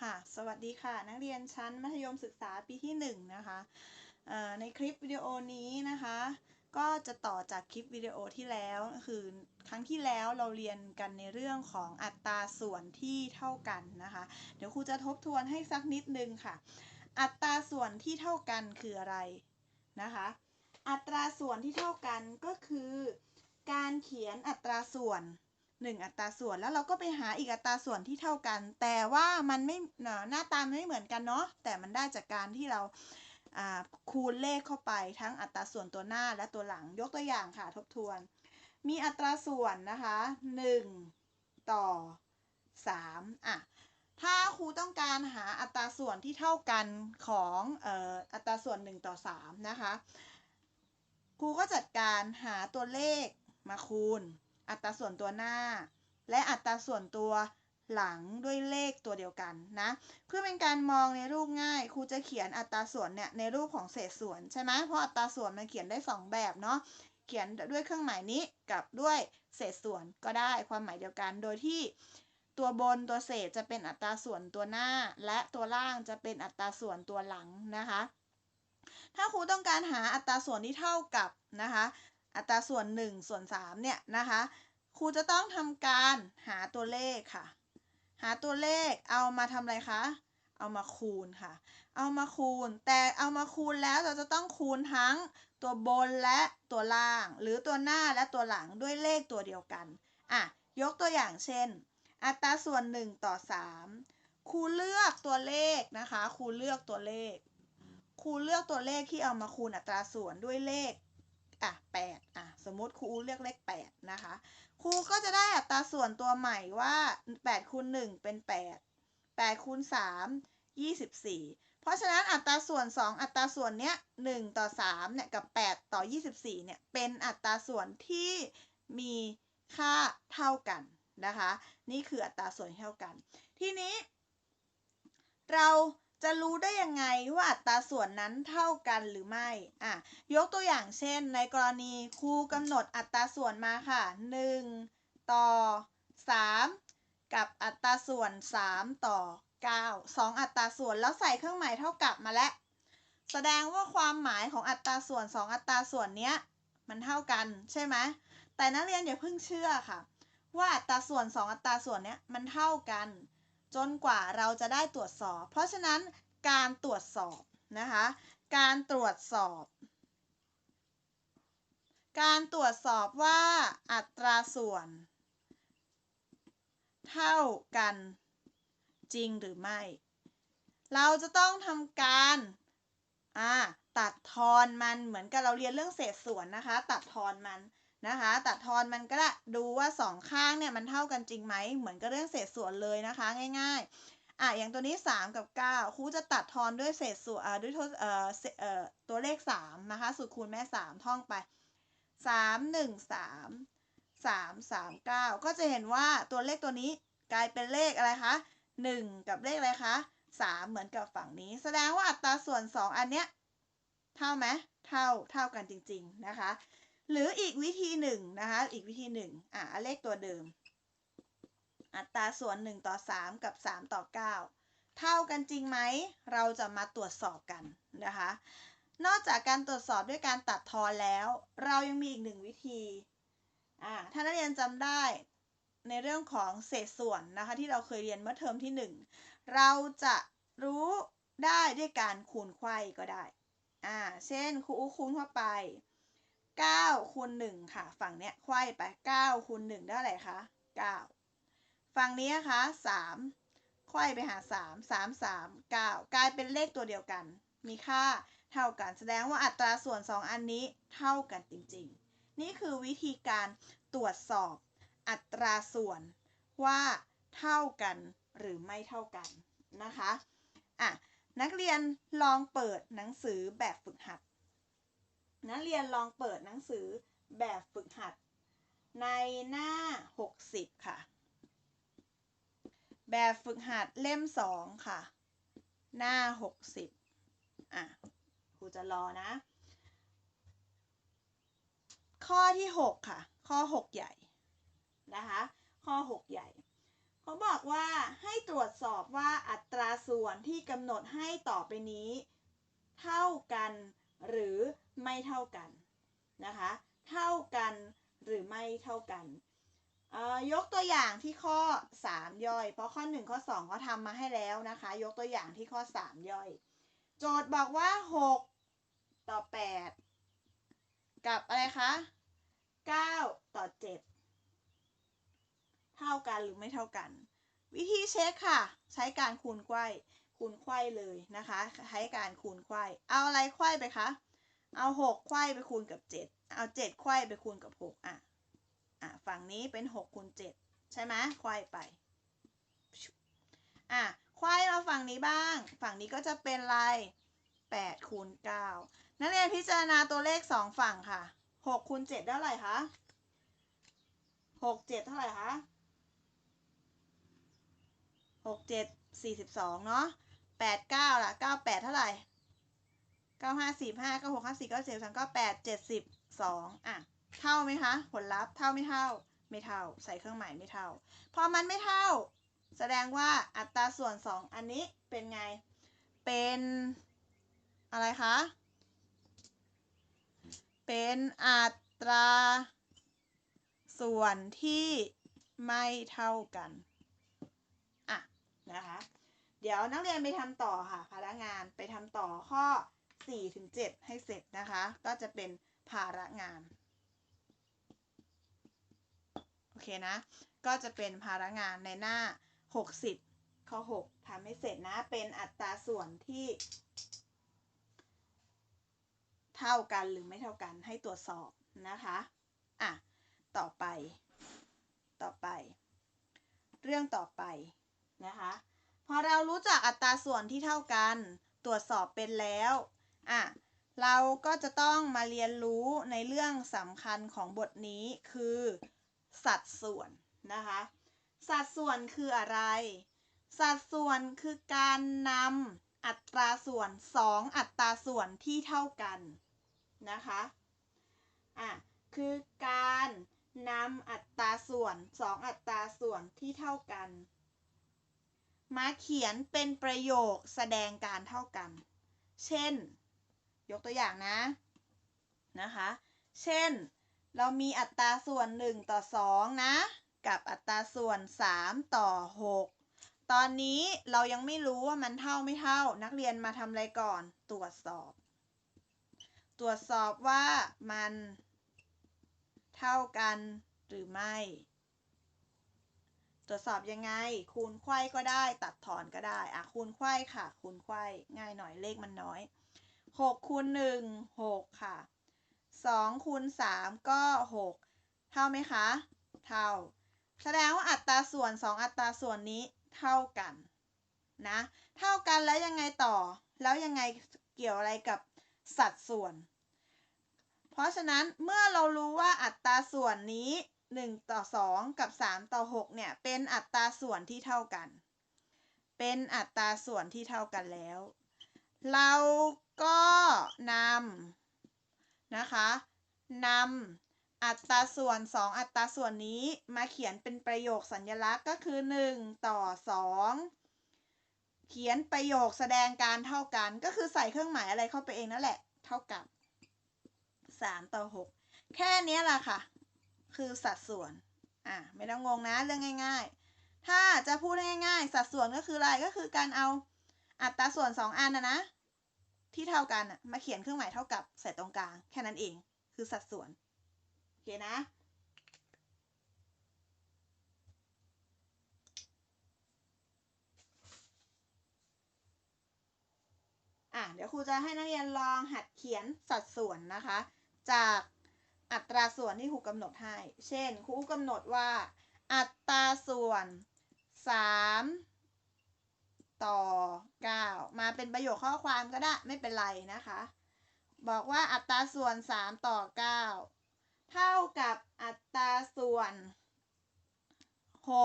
ค่ะ สวัสดีค่ะ นักเรียนชั้นมัธยมศึกษาปีที่1นงนะคะในคลิปวิดีโอนี้นะคะ ก็จะต่อจากคลิปวิดีโอที่แล้วคือครั้งที่แล้วเราเรียนกันในเรื่องของอัตราส่วนที่เท่ากันนะคะ เดี๋ยวครูจะทบทวนให้สักนิดนึงค่ะ อัตราส่วนที่เท่ากันคืออะไรนะคะ อัตราส่วนที่เท่ากันก็คือ การเขียนอัตราส่วน 1 อัตราส่วนแล้วเราก็ไปหาอีกอัตราส่วนที่เท่ากัน แต่ว่ามันไม่หน้าตาไม่เหมือนกันเนาะแต่มันได้จากการที่เราคูณเลขเข้าไปทั้งอัตราส่วนตัวหน้าและตัวหลังยกตัวอย่างค่ะทบทวน มีอัตราส่วนนะคะ 1 ต่อ 3 อะ ถ้าครูต้องการหาอัตราส่วนที่เท่ากันของอัตราส่วน 1 ต่อ 3 นะคะ ครูก็จัดการหาตัวเลขมาคูณ อัตราส่วนตัวหน้า และอัตราส่วนตัวหลังด้วยเลขตัวเดียวกันนะ เพื่อเป็นการมองในรูปง่ายครูจะเขียนอัตราส่วนเนี่ยในรูปของเศษส่วนใช่ไหมเพราะอัตราส่วนมันเขียนได้ 2 แบบเนาะเขียนด้วยเครื่องหมายนี้กับด้วยเศษส่วนก็ได้ความหมายเดียวกัน โดยที่ตัวบนตัวเศษจะเป็นอัตราส่วนตัวหน้า และตัวล่างจะเป็นอัตราส่วนตัวหลังนะคะ ถ้าครูต้องการหาอัตราส่วนที่เท่ากับนะคะ อัตราส่วน 1 ส่วน3เนี่ยนะคะ ครูจะต้องทำการหาตัวเลขค่ะ หาตัวเลขเอามาทำอะไรคะ เอามาคูณค่ะ เอามาคูณ แต่เอามาคูณแล้วเราจะต้องคูณทั้งตัวบนและตัวล่าง หรือตัวหน้าและตัวหลังด้วยเลขตัวเดียวกัน อะ ยกตัวอย่างเช่น อัตราส่วน 1 ต่อ 3 ครูเลือกตัวเลขนะคะ ครูเลือกตัวเลข ครูเลือกตัวเลขที่เอามาคูณอัตราส่วนด้วยเลข อะแปดอะ สมมติครูเลือกเลขแปดนะคะ ครูก็จะได้อัตราส่วนตัวใหม่ว่าแปดคูณหนึ่งเป็นแปดแปดคูณสามยี่สิบสี่เพราะฉะนั้นอัตราส่วน 2 อัตราส่วนเนี้ย1ต่อ3เนี่ยกับ 8 ต่อ 24เนี่ยเป็นอัตราส่วนที่มีค่าเท่ากันนะคะ นี่คืออัตราส่วนเท่ากัน ทีนี้ เรา จะรู้ได้ยังไงว่าอัตราส่วนนั้นเท่ากันหรือไม่อะยกตัวอย่างเช่น ในกรณีครูกำหนดอัตราส่วนมาค่ะ 1 ต่อ 3 กับอัตราส่วน 3 ต่อ 9 2 อัตราส่วนแล้วใส่เครื่องหมายเท่ากับมาแล้วแสดงว่าความหมายของอัตราส่วน 2 อัตราส่วนเนี้ยมันเท่ากันใช่ไหมแต่นักเรียนอย่าเพิ่งเชื่อค่ะ ว่าอัตราส่วน 2 อัตราส่วนเนี้ยมันเท่ากัน จนกว่าเราจะได้ตรวจสอบ เพราะฉะนั้นการตรวจสอบนะคะ การตรวจสอบ การตรวจสอบว่าอัตราส่วน เท่ากันจริงหรือไม่ เราจะต้องทำการตัดทอนมันเหมือนกับเราเรียนเรื่องเศษส่วนนะคะ ตัดทอนมัน นะคะตัดทอนมันก็ได้ดูว่าสองข้างเนี่ยมันเท่ากันจริงไหมเหมือนกับเรื่องเศษส่วนเลยนะคะง่ายๆอะอย่างตัวนี้ 3 กับ 9ครูจะตัดทอนด้วยเศษส่วนอ่าด้วยเอ่อเอ่อตัวเลข3นะคะสูตรคูณแม่ 3 ท่องไป 3 1 3 3 3 9 ก็จะเห็นว่าตัวเลขตัวนี้กลายเป็นเลขอะไรคะ 1 กับเลขอะไรคะ3 เหมือนกับฝั่งนี้ แสดงว่าอัตราส่วน 2 อันเนี้ยเท่าไหมเท่าเท่ากันจริง ๆ นะคะ หรืออีกวิธีหนึ่งนะคะ อีกวิธีหนึ่งอะเลขตัวเดิม อัตราส่วน 1 ต่อ 3 กับ 3 ต่อ 9 เท่ากันจริงไหม เราจะมาตรวจสอบกันนะคะ นอกจากการตรวจสอบด้วยการตัดทอนแล้ว เรายังมีอีกหนึ่งวิธีอ่าถ้านักเรียนจำได้ในเรื่องของเศษส่วนนะคะ ที่เราเคยเรียนเมื่อเทอมที่ 1 เราจะรู้ได้ด้วยการคูณไข่ก็ได้อ่าเช่นครูคูณเข้าไป 9คูณ1ค่ะ ฝั่งเนี้ยไขว้ไป9คูณ1ได้อะไรคะ9 ฝั่งนี้นะคะ3ไขว้ไปหา 3 3 3 9 กลายเป็นเลขตัวเดียวกัน มีค่าเท่ากันแสดงว่าอัตราส่วน 2 อันนี้เท่ากันจริง ๆ นี่คือวิธีการตรวจสอบอัตราส่วนว่าเท่ากันหรือไม่เท่ากันนะคะอะนักเรียนลองเปิดหนังสือแบบฝึกหัด นักเรียนลองเปิดหนังสือแบบฝึกหัด ในหน้า 60 ค่ะ แบบฝึกหัดเล่ม 2 ค่ะ หน้า 60 อะครูจะรอนะ ข้อที่ 6 ค่ะ ข้อ 6 ใหญ่ นะคะ ข้อ 6 ใหญ่เขาบอกว่าให้ตรวจสอบว่าอัตราส่วนที่กำหนดให้ต่อไปนี้ เท่ากันหรือ ไม่เท่ากันนะคะ เท่ากันหรือไม่เท่ากันเอ่อยกตัวอย่างที่ข้อ 3 ย่อย เพราะข้อ 1 ข้อ 2 เขาทำมาให้แล้วนะคะ ยกตัวอย่างที่ข้อ 3 ย่อย โจทย์บอกว่า 6 ต่อ 8 กับอะไรคะ 9 ต่อ 7 เท่ากันหรือไม่เท่ากัน วิธีเช็คค่ะ ใช้การคูณไขว้คูณไขว้เลยนะคะ ใช้การคูณไขว้ เอาอะไรไขว้ไปคะ เอา6ไขว้ไปคูณกับ7เอา7ไขว้ไปคูณกับ6อะอะฝั่งนี้เป็น6คูณ7ใช่ไหมไขว้ไปอะไขว้มาฝั่งนี้บ้าง ฝั่งนี้ก็จะเป็นอะไร8คูณ9นักเรียนพิจารณาตัวเลข2ฝั่งค่ะ6คูณ7เท่าไหร่คะ6 7เจ็ดเท่าไหร่คะ6 7 42เนาะ8 9ล่ะ9 8เท่าไหร่ 9 5 4 5 9 6 5 4 9 7 3 9 8 72อะ เท่าไหมคะ ผลลัพธ์เท่าไม่เท่า ไม่เท่า ใส่เครื่องหมายไม่เท่า พอมันไม่เท่า แสดงว่าอัตราส่วน2อันนี้เป็นไง เป็นอะไรคะ เป็นอัตราส่วนที่ไม่เท่ากัน อะ นะคะ เดี๋ยวนักเรียนไปทำต่อค่ะภาระงานไปทำต่อข้อ 4ถึง7ให้เสร็จนะคะ ก็จะเป็นภาระงาน โอเคนะ ก็จะเป็นภาระงานในหน้า 60 ข้อ 6ทำให้เสร็จนะ เป็นอัตราส่วนที่ เท่ากันหรือไม่เท่ากันให้ตรวจสอบนะคะ อะ ต่อไป ต่อไป เรื่องต่อไปนะคะ พอเรารู้จักอัตราส่วนที่เท่ากัน ตรวจสอบเป็นแล้ว อะเราก็จะต้องมาเรียนรู้ในเรื่องสำคัญของบทนี้คือ สัดส่วนนะคะ สัดส่วนคืออะไร สัดส่วนคือการนำอัตราส่วน 2 อัตราส่วนที่เท่ากันนะคะอะคือการนำอัตราส่วน 2 อัตราส่วนที่เท่ากัน มาเขียนเป็นประโยคแสดงการเท่ากัน เช่น ยกตัวอย่างนะนะคะ เช่น เรามีอัตราส่วน 1 ต่อ 2 นะ กับอัตราส่วน 3 ต่อ 6 ตอนนี้เรายังไม่รู้ว่ามันเท่าไม่เท่า นักเรียนมาทำอะไรก่อน ตรวจสอบ ตรวจสอบว่ามันเท่ากันหรือไม่ ตรวจสอบยังไง คูณไขว้ก็ได้ ตัดถอนก็ได้ อะ คูณไขว้ค่ะ คูณไขว้ง่ายหน่อยเลขมันน้อย 6คูณ1 6ค่ะ2คูณ3ก็6เท่าไหมคะ เท่า แสดงว่าอัตราส่วน2อัตราส่วนนี้เท่ากันนะ เท่ากันแล้วยังไงต่อ แล้วยังไงเกี่ยวอะไรกับสัดส่วน เพราะฉะนั้นเมื่อเรารู้ว่าอัตราส่วนนี้ 1 ต่อ 2 กับ 3 ต่อ 6 เนี่ย เป็นอัตราส่วนที่เท่ากัน เป็นอัตราส่วนที่เท่ากันแล้ว เรา ก็นำนะคะนำอัตราส่วน 2 อัตราส่วนนี้มาเขียนเป็นประโยคสัญลักษณ์ก็คือ 1 ต่อ 2 เขียนประโยคแสดงการเท่ากัน ก็คือใส่เครื่องหมายอะไรเข้าไปเองนั่นแหละ เท่ากับ 3 ต่อ 6 แค่นี้แหละค่ะ คือสัดส่วน อะ ไม่ต้องงงนะเรื่องง่าย ๆ ถ้าจะพูดง่ายๆ สัดส่วนก็คืออะไรก็คือการเอาอัตราส่วน 2 อันนะนะ ที่เท่ากันอะมาเขียนเครื่องหมายเท่ากับใส่ตรงกลาง แค่นั้นเอง คือสัดส่วน โอเคนะ อะ เดี๋ยวครูจะให้นักเรียนลองหัดเขียนสัดส่วนนะคะ จากอัตราส่วนที่ครูกำหนดให้ เช่น ครูกำหนดว่า อัตราส่วน3 ต่อ 9 มาเป็นประโยคข้อความก็ได้ไม่เป็นไรนะคะ บอกว่าอัตราส่วน 3 ต่อ 9 เท่ากับอัตราส่วน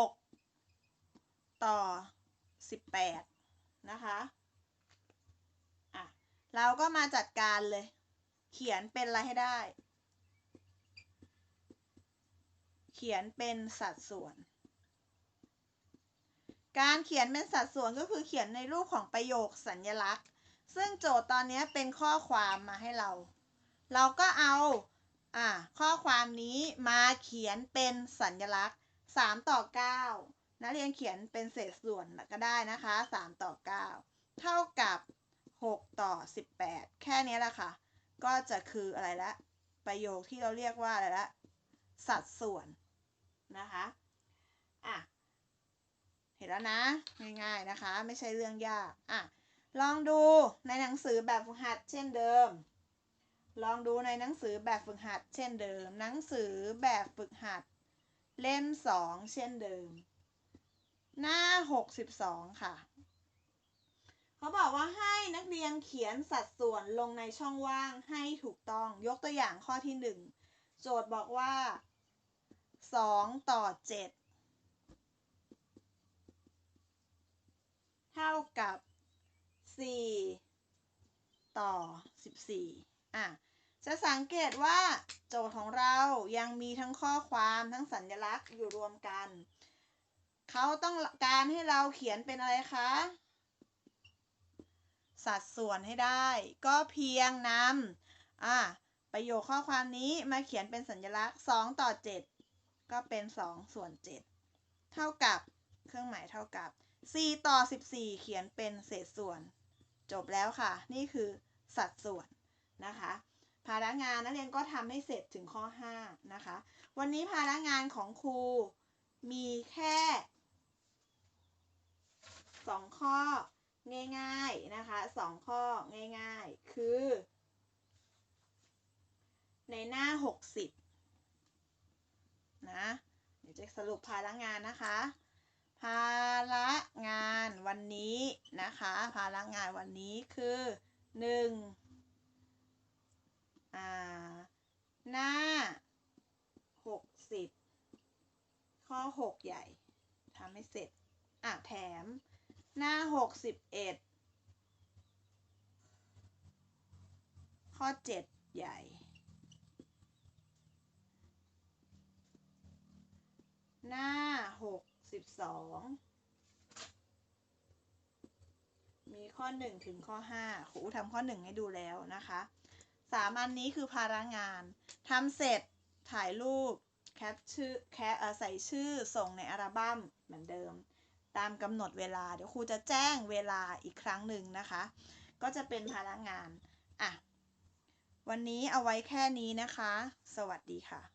6 ต่อ 18 นะคะอะเราก็มาจัดการเลย เขียนเป็นอะไรให้ได้ เขียนเป็นสัดส่วน การเขียนเป็นสัดส่วนก็คือเขียนในรูปของประโยคสัญญลักษณ์ ซึ่งโจทย์ตอนนี้เป็นข้อความมาให้เรา เราก็เอาอ่าข้อความนี้มาเขียนเป็นสัญลักษณ์ 3 ต่อ 9 นักเรียนเขียนเป็นเศษส่วนก็ได้นะคะ 3 ต่อ 9 เท่ากับ 6 ต่อ 18 แค่นี้แหละค่ะ ก็จะคืออะไรละ ประโยคที่เราเรียกว่าอะไรละ สัดส่วนนะคะอะ ห็นแล้วนะ ง่ายๆนะคะ ไม่ใช่เรื่องยากอะลองดูในหนังสือแบบฝึกหัดเช่นเดิม ลองดูในหนังสือแบบฝึกหัด เช่นเดิม หนังสือแบบฝึกหัด เล่มสองเช่นเดิม หน้า 62 ค่ะ เขาบอกว่าให้นักเรียนเขียนสัดส่วนลงในช่องว่างให้ถูกต้อง ยกตัวอย่างข้อที่ 1 โจทย์บอกว่า 2 ต่อ 7 เท่ากับ 4 ต่อ 14 อะ จะสังเกตว่าโจทย์ของเรายังมีทั้งข้อความทั้งสัญลักษณ์อยู่รวมกัน เขาต้องการให้เราเขียนเป็นอะไรคะ สัดส่วนให้ได้ ก็เพียงนำอะประโยคข้อความนี้มาเขียนเป็นสัญลักษณ์ 2 ต่อ 7 ก็เป็น 2 ส่วน 7 เท่ากับเครื่องหมายเท่ากับ 4 ต่อ 14 เขียนเป็นเศษส่วน จบแล้วค่ะ นี่คือสัดส่วนนะคะภาระงานนักเรียนก็ทำให้เสร็จถึงข้อ 5 นะคะ วันนี้ภาระงานของครูมีแค่ 2 ข้อง่ายๆนะคะ 2 ข้อง่ายๆ คือ ในหน้า 60 นะ เดี๋ยวจะสรุปภาระงานนะคะ ระงานวันนี้นะคะ ภาระงานวันนี้คือ1อ่าหน้า60ข้อ6ใหญ่ทำให้เสร็จ อะ แถมหน้า61ข้อ7ใหญ่หน้าหก 62มีข้อ1ถึงข้อ5ครูทำข้อ1ให้ดูแล้วนะคะสามอันนี้คือภาระงานทำเสร็จถ่ายรูปแคปชื่อแคปใส่ชื่อส่งในอัลบั้มเหมือนเดิม ตามกำหนดเวลาเดี๋ยวครูจะแจ้งเวลาอีกครั้งหนึ่งนะคะ ก็จะเป็นภาระงานอะวันนี้เอาไว้แค่นี้นะคะ สวัสดีค่ะ